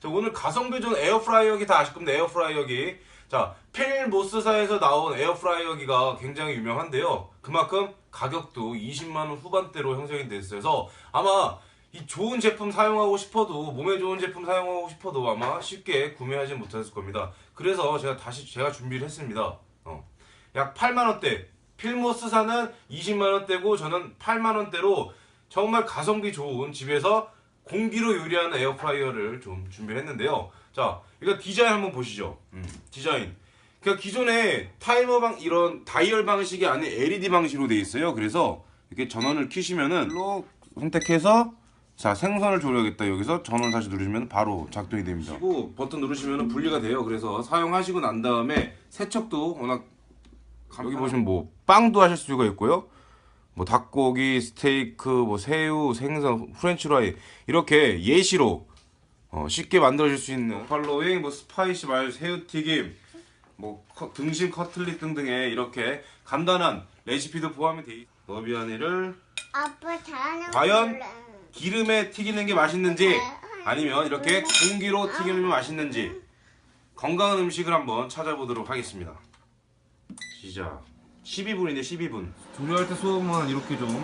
자, 오늘 가성비 좋은 에어프라이어기 다 아실 겁니다. 에어프라이어기. 자, 필모스사에서 나온 에어프라이어기가 굉장히 유명한데요. 그만큼 가격도 20만원 후반대로 형성이 됐어서 아마 이 좋은 제품 사용하고 싶어도 몸에 좋은 제품 사용하고 싶어도 아마 쉽게 구매하지 못했을 겁니다. 그래서 제가 다시 제가 준비를 했습니다. 어. 약 8만 원대. 필모스사는 20만 원대고 저는 8만 원대로 정말 가성비 좋은 집에서 공기로 요리하는 에어프라이어를 좀 준비했는데요. 자, 이거 디자인 한번 보시죠. 음, 디자인. 그러니까 기존에 타이머 방 이런 다이얼 방식이 아닌 LED 방식으로 돼 있어요. 그래서 이렇게 전원을 켜시면은 로 선택해서 자 생선을 조려야겠다 여기서 전원 다시 누르시면 바로 작동이 됩니다. 그리고 버튼 누르시면 분리가 돼요. 그래서 사용하시고 난 다음에 세척도 워낙 여기 보시면 뭐 빵도 하실 수가 있고요. 뭐 닭고기, 스테이크, 뭐 새우, 생선, 프렌치라이 이렇게 예시로 어, 쉽게 만들어질 수 있는 팔로잉, 뭐 스파이시 말, 새우튀김, 뭐 커- 등심 커틀릿 등등의 이렇게 간단한 레시피도 포함이 돼 있. 너비아니를 아빠 잘하는 과연? 기름에 튀기는 게 맛있는지 아니면 이렇게 공기로 튀기면 맛있는지 건강한 음식을 한번 찾아보도록 하겠습니다. 시작. 12분인데 12분. 조리할 때 소음은 이렇게 좀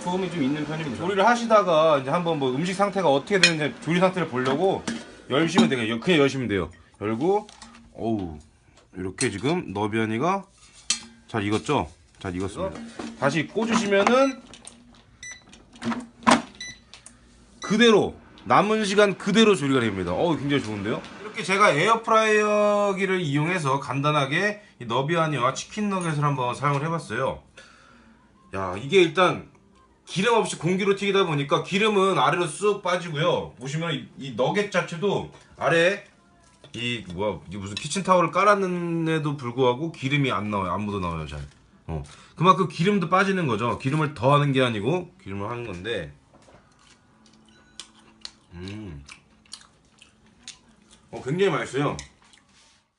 소음이 좀 있는 편입니다. 조리를 하시다가 이제 한번 뭐 음식 상태가 어떻게 되는지 조리 상태를 보려고 열시면 돼요. 그냥 열시면 돼요. 열고 어우 이렇게 지금 너비아니가 잘 익었죠? 잘 익었습니다. 다시 꽂으시면은 그대로 남은 시간 그대로 조리가 됩니다. 어 굉장히 좋은데요? 이렇게 제가 에어프라이어기를 이용해서 간단하게 이 너비아니와 치킨 너겟을 한번 사용을 해봤어요. 야 이게 일단 기름 없이 공기로 튀기다 보니까 기름은 아래로 쑥 빠지고요. 보시면 이, 이 너겟 자체도 아래 이 뭐야 이게 무슨 키친타월을 깔았는데도 불구하고 기름이 안 나와요. 안 묻어 나와요 잘. 어 그만큼 기름도 빠지는 거죠. 기름을 더하는 게 아니고 기름을 하는 건데. 어, 굉장히 맛있어요.